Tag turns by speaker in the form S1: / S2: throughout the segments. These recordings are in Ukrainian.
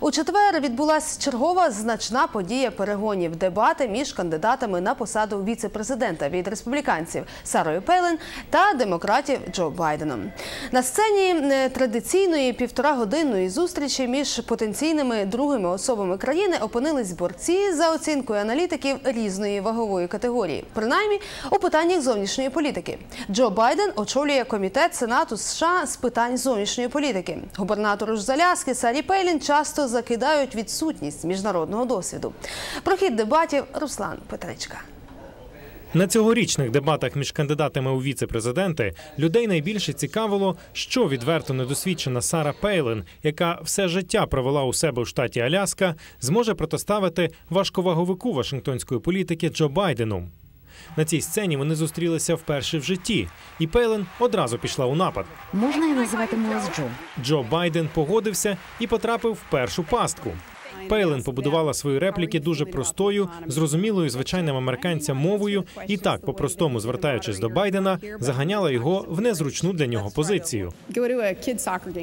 S1: У четвер відбулася чергова значна подія перегонів дебати між кандидатами на посаду віце-президента від республіканців Сарою Пейлен та демократів Джо Байденом. На сцені е, традиційної півторагодинної зустрічі між потенційними другими особами країни опинились борці за оцінкою аналітиків різної вагової категорії, принаймні у питаннях зовнішньої політики. Джо Байден очолює комітет Сенату США з питань зовнішньої політики. Губернатору ж з Аляски Сарі Пейлін часто закидають відсутність міжнародного досвіду. Про хід дебатів Руслан Петричка.
S2: На цьогорічних дебатах між кандидатами у віце-президенти людей найбільше цікавило, що відверто недосвідчена Сара Пейлен, яка все життя провела у себе у штаті Аляска, зможе протиставити важковаговику Вашингтонської політики Джо Байдену. На цій сцені вони зустрілися вперше в житті, і Пейлен одразу пішла у напад.
S3: Можна її називати Джо?
S2: Джо Байден погодився і потрапив в першу пастку. Пейлен побудувала свої репліки дуже простою, зрозумілою звичайним американцям мовою, і так, по-простому звертаючись до Байдена, заганяла його в незручну для нього позицію.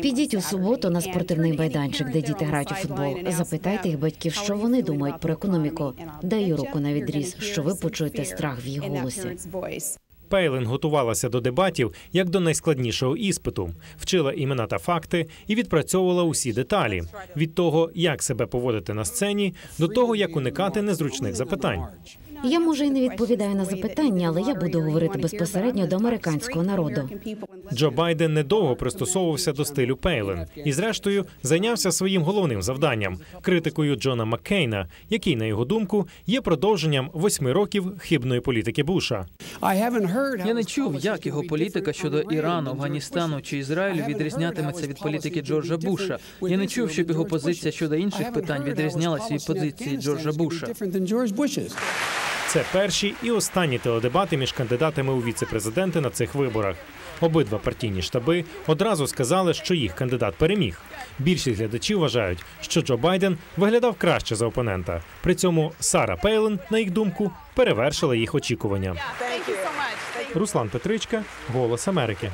S3: Підіть у суботу на спортивний майданчик, де діти грають у футбол. Запитайте їх батьків, що вони думають про економіку. Даю руку на відріз, що ви почуєте страх в їх голосі.
S2: Пейлен готувалася до дебатів як до найскладнішого іспиту, вчила імена та факти і відпрацьовувала усі деталі від того, як себе поводити на сцені, до того, як уникати незручних запитань.
S3: Я може і не відповідаю на запитання, але я буду говорити безпосередньо до американського народу.
S2: Джо Байден недовго пристосовувався до стилю Пейлен і, зрештою, зайнявся своїм головним завданням критикою Джона Маккейна, який, на його думку, є продовженням восьми років хибної політики Буша.
S4: Я не чув, як його політика щодо Ірану, Афганістану чи Ізраїлю відрізнятиметься від політики Джорджа Буша. Я не чув, щоб його позиція щодо інших питань відрізнялася від позиції Джорджа Буша.
S2: Це перші і останні теледебати між кандидатами у віце-президенти на цих виборах. Обидва партійні штаби одразу сказали, що їх кандидат переміг. Більшість глядачів вважають, що Джо Байден виглядав краще за опонента. При цьому Сара Пейлен, на їх думку, перевершила їх очікування. Руслан Петричка, Голос Америки.